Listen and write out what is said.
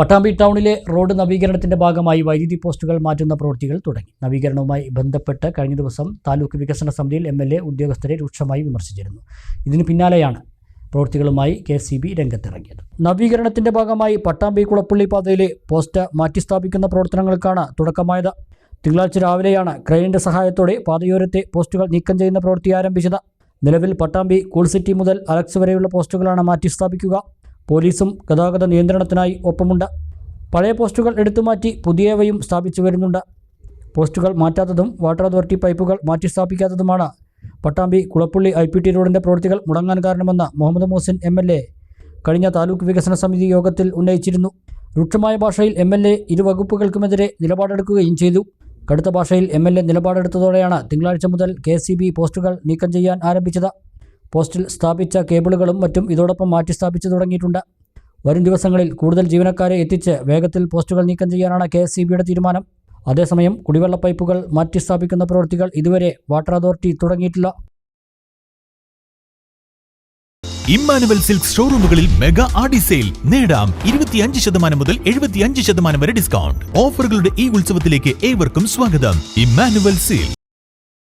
പട്ടാമ്പി ടൗണിലെ റോഡ് നവീകരണത്തിന്റെ ഭാഗമായി വൈദ്യുതി പോസ്റ്റുകൾ മാറ്റുന്ന പ്രവൃത്തികൾ തുടങ്ങി. നവീകരണവുമായി ബന്ധപ്പെട്ട് കഴിഞ്ഞ ദിവസം താലൂക്ക് വികസന സമിതിയിൽ എം എൽ എ ഉദ്യോഗസ്ഥരെ രൂക്ഷമായി വിമർശിച്ചിരുന്നു. ഇതിന് പിന്നാലെയാണ് പ്രവൃത്തികളുമായി കെ സി ബി രംഗത്തിറങ്ങിയത്. നവീകരണത്തിന്റെ ഭാഗമായി പട്ടാമ്പി കുളപ്പള്ളി പാതയിലെ പോസ്റ്റ് മാറ്റിസ്ഥാപിക്കുന്ന പ്രവർത്തനങ്ങൾക്കാണ് തുടക്കമായത്. തിങ്കളാഴ്ച രാവിലെയാണ് ക്രെയിനിന്റെ സഹായത്തോടെ പാതയോരത്തെ പോസ്റ്റുകൾ നീക്കം ചെയ്യുന്ന പ്രവൃത്തി ആരംഭിച്ചത്. നിലവിൽ പട്ടാമ്പി കൂൾ സിറ്റി മുതൽ അലക്സ് വരെയുള്ള പോസ്റ്റുകളാണ് മാറ്റിസ്ഥാപിക്കുക. പോലീസും ഗതാഗത നിയന്ത്രണത്തിനായി ഒപ്പമുണ്ട്. പഴയ പോസ്റ്റുകൾ എടുത്തുമാറ്റി പുതിയവയും സ്ഥാപിച്ചു വരുന്നുണ്ട്. പോസ്റ്റുകൾ മാറ്റാത്തതും വാട്ടർ അതോറിറ്റി പൈപ്പുകൾ മാറ്റി സ്ഥാപിക്കാത്തതുമാണ്. Pattambi Kulappully I P T റോഡിന്റെ പ്രവൃത്തികൾ മുടങ്ങാൻ കാരണമെന്ന് Muhammad Mohsin M L A കഴിഞ്ഞ താലൂക്ക് വികസന സമിതി യോഗത്തിൽ ഉന്നയിച്ചിരുന്നു. രൂക്ഷമായ ഭാഷയിൽ എം എൽ എ ഇരു വകുപ്പുകൾക്കുമെതിരെ നിലപാടെടുക്കുകയും ചെയ്തു. കടുത്ത ഭാഷയിൽ എം എൽ എ നിലപാടെടുത്തതോടെയാണ് തിങ്കളാഴ്ച മുതൽ കെ പോസ്റ്റുകൾ നീക്കം ചെയ്യാൻ ആരംഭിച്ചത്. പോസ്റ്റിൽ സ്ഥാപിച്ച കേബിളുകളും മറ്റും ഇതോടൊപ്പം മാറ്റി സ്ഥാപിച്ചു തുടങ്ങിയിട്ടുണ്ട്. വരും ദിവസങ്ങളിൽ കൂടുതൽ ജീവനക്കാരെ എത്തിച്ച് വേഗത്തിൽ പോസ്റ്റുകൾ നീക്കം ചെയ്യാനാണ് കെ തീരുമാനം. അതേസമയം കുടിവെള്ള പൈപ്പുകൾ മാറ്റി സ്ഥാപിക്കുന്ന പ്രവൃത്തികൾ ഇതുവരെ വാട്ടർ അതോറിറ്റി തുടങ്ങിയിട്ടില്ല. ഇമ്മാനുവൽ സിൽക്ക് ഷോറൂമുകളിൽ മെഗാ ആഡി സെയിൽ. നേടാം ഇരുപത്തിയഞ്ച് ശതമാനം മുതൽ എഴുപത്തിയഞ്ച് ശതമാനം വരെ ഡിസ്കൗണ്ട്. ഓഫറുകളുടെ ഈ ഉത്സവത്തിലേക്ക് ഏവർക്കും സ്വാഗതം. Emmanuel silk.